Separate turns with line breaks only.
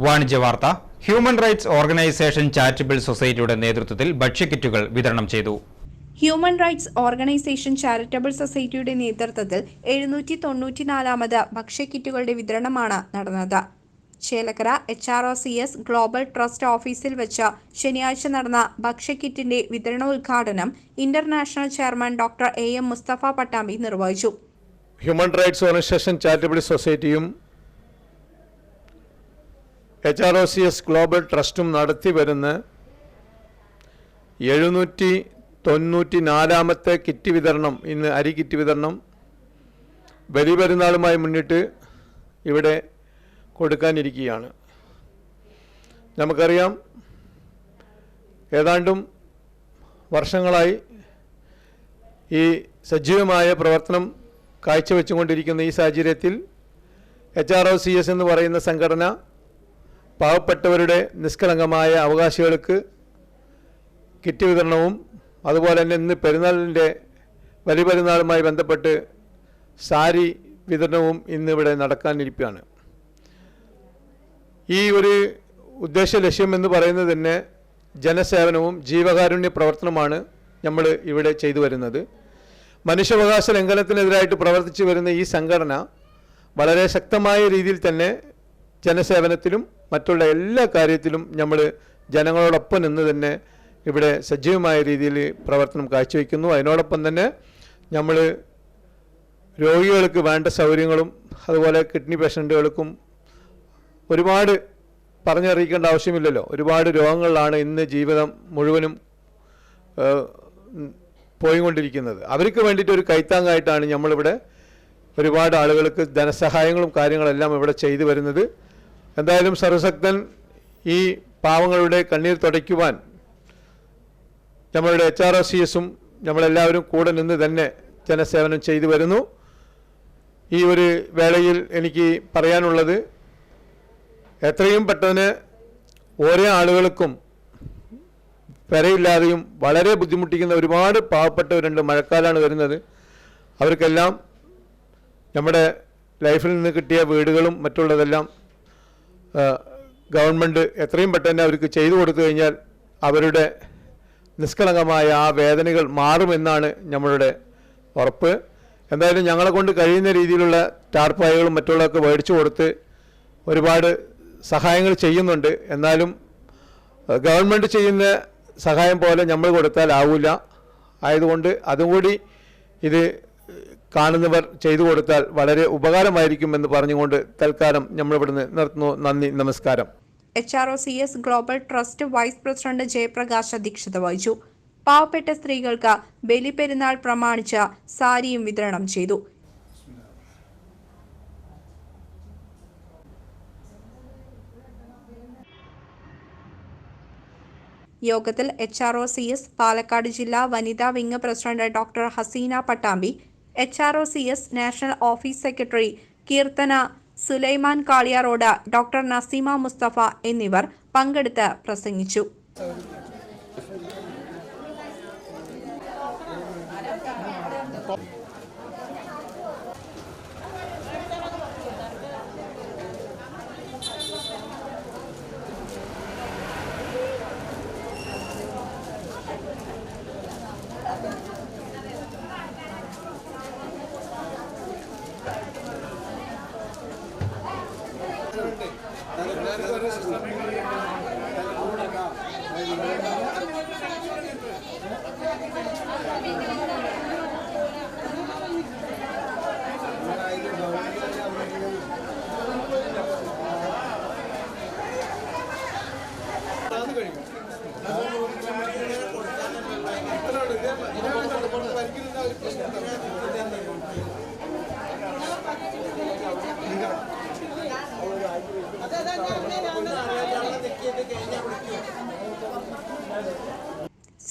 വാണിജ്യ വാർത്ത human rights organisation charitable സൊസൈറ്റിയുടെ നേതൃത്വത്തിൽ ഭക്ഷ്യക്കിറ്റുകൾ വിതരണം ചെയ്തു.
ഹ്യൂമൻ റൈറ്റ്സ് ഓർഗനൈസേഷൻ ചാരിറ്റബിൾ സൊസൈറ്റിയുടെ നേതൃത്വത്തിൽ എഴുന്നൂറ്റി തൊണ്ണൂറ്റിനാലാമത് ഭക്ഷ്യക്കിറ്റുകളുടെ വിതരണമാണ് നടന്നത്. Chelakkara H R O C S global trust ഓഫീസിൽ വെച്ച് ശനിയാഴ്ച നടന്ന ഭക്ഷ്യക്കിറ്റിന്റെ വിതരണോദ്ഘാടനം international chairman doctor A M Mustafa Pattambi നിർവഹിച്ചു.
Human rights organisation charitable സൊസൈറ്റിയും H R O C S global ട്രസ്റ്റും നടത്തി വരുന്ന എഴുന്നൂറ്റി തൊണ്ണൂറ്റി നാലാമത്തെ കിറ്റ് വിതരണം ഇന്ന് അരി കിറ്റ് വിതരണം ബലി പെരുന്നാളുമായി മുന്നിട്ട് ഇവിടെ കൊടുക്കാനിരിക്കുകയാണ്. നമുക്കറിയാം ഏതാണ്ടും വർഷങ്ങളായി ഈ സജീവമായ പ്രവർത്തനം കാഴ്ചവെച്ചുകൊണ്ടിരിക്കുന്ന ഈ സാഹചര്യത്തിൽ H R O C S എന്ന് പറയുന്ന സംഘടന പാവപ്പെട്ടവരുടെ നിഷ്കളങ്കമായ അവകാശികൾക്ക് കിറ്റ് വിതരണവും അതുപോലെ തന്നെ ഇന്ന് പെരുന്നാളിന്റെ വലിയ പെരുന്നാളുമായി ബന്ധപ്പെട്ട് സാരി വിതരണവും ഇന്നിവിടെ നടക്കാനിരിക്കുകയാണ്. ഈ ഒരു ഉദ്ദേശ ലക്ഷ്യം എന്ന് പറയുന്നത് തന്നെ ജനസേവനവും ജീവകാരുണ്യ പ്രവർത്തനമാണ് നമ്മൾ ഇവിടെ ചെയ്തു വരുന്നത്. മനുഷ്യാവകാശ ലംഘനത്തിനെതിരായിട്ട് പ്രവർത്തിച്ചു വരുന്ന ഈ സംഘടന വളരെ ശക്തമായ രീതിയിൽ തന്നെ ജനസേവനത്തിലും മറ്റുള്ള എല്ലാ കാര്യത്തിലും നമ്മൾ ജനങ്ങളോടൊപ്പം നിന്ന് തന്നെ ഇവിടെ സജീവമായ രീതിയിൽ പ്രവർത്തനം കാഴ്ചവെക്കുന്നു. അതിനോടൊപ്പം തന്നെ നമ്മൾ രോഗികൾക്ക് വേണ്ട സൗകര്യങ്ങളും അതുപോലെ കിഡ്നി പേഷ്യന്റുകൾക്കും ഒരുപാട് പറഞ്ഞറിയിക്കേണ്ട ആവശ്യമില്ലല്ലോ. ഒരുപാട് രോഗങ്ങളിലാണ് ഇന്ന് ജീവിതം മുഴുവനും പോയിക്കൊണ്ടിരിക്കുന്നത്. അവർക്ക് വേണ്ടിയിട്ട് ഒരു കൈത്താങ്ങായിട്ടാണ് നമ്മളിവിടെ ഒരുപാട് ആളുകൾക്ക് ധനസഹായങ്ങളും കാര്യങ്ങളെല്ലാം ഇവിടെ ചെയ്തു വരുന്നത്. എന്തായാലും സർവശക്തൻ ഈ പാവങ്ങളുടെ കണ്ണീർ തുടയ്ക്കുവാൻ നമ്മളുടെ എച്ച് ആർ ഒ സി എസും നമ്മളെല്ലാവരും കൂടെ നിന്ന് തന്നെ ജനസേവനം ചെയ്തു വരുന്നു. ഈ ഒരു വേളയിൽ എനിക്ക് പറയാനുള്ളത് എത്രയും പെട്ടെന്ന് ഓരോ ആളുകൾക്കും വരയില്ലാതെയും വളരെ ബുദ്ധിമുട്ടിക്കുന്ന ഒരുപാട് പാവപ്പെട്ടവരുണ്ട് മഴക്കാലമാണ് വരുന്നത്. അവർക്കെല്ലാം നമ്മുടെ ലൈഫിൽ നിന്ന് കിട്ടിയ വീടുകളും മറ്റുള്ളതെല്ലാം ഗവൺമെന്റ് എത്രയും പെട്ടെന്ന് അവർക്ക് ചെയ്തു കൊടുത്തു കഴിഞ്ഞാൽ അവരുടെ നിഷ്കളങ്കമായ ആ വേദനകൾ മാറുമെന്നാണ് നമ്മളുടെ ഉറപ്പ്. എന്തായാലും ഞങ്ങളെ കൊണ്ട് കഴിയുന്ന രീതിയിലുള്ള ടാർപ്പായകളും മറ്റുള്ളതൊക്കെ മേടിച്ചു കൊടുത്ത് ഒരുപാട് സഹായങ്ങൾ ചെയ്യുന്നുണ്ട്. എന്നാലും ഗവൺമെന്റ് ചെയ്യുന്ന സഹായം പോലെ നമ്മൾ കൊടുത്താൽ ആവില്ല ആയതുകൊണ്ട് അതും കൂടി ഇത് കാണുന്നവർ ചെയ്തു കൊടുത്താൽ വളരെ ഉപകാരമായിരിക്കുമെന്ന് പറഞ്ഞുകൊണ്ട് തൽക്കാലം നമ്മളിവിടുന്ന് നിർത്തുന്നു. നന്ദി നമസ്കാരം.
H R O C S global trust vice president Jayaprakash അധ്യക്ഷത വഹിച്ചു. പാവപ്പെട്ട സ്ത്രീകൾക്ക് ബലിപെരുന്നാൾ പ്രമാണിച്ച സാരിയും വിതരണം ചെയ്തു. യോഗത്തിൽ H R O C S Palakkad ജില്ലാ വനിതാ wing president doctor Haseena Pattambi H R O C S national office secretary Keerthana Sulaiman Kaliyarode doctor Naseema Mustafa എന്നിവർ പങ്കെടുത്ത് പ്രസംഗിച്ചു.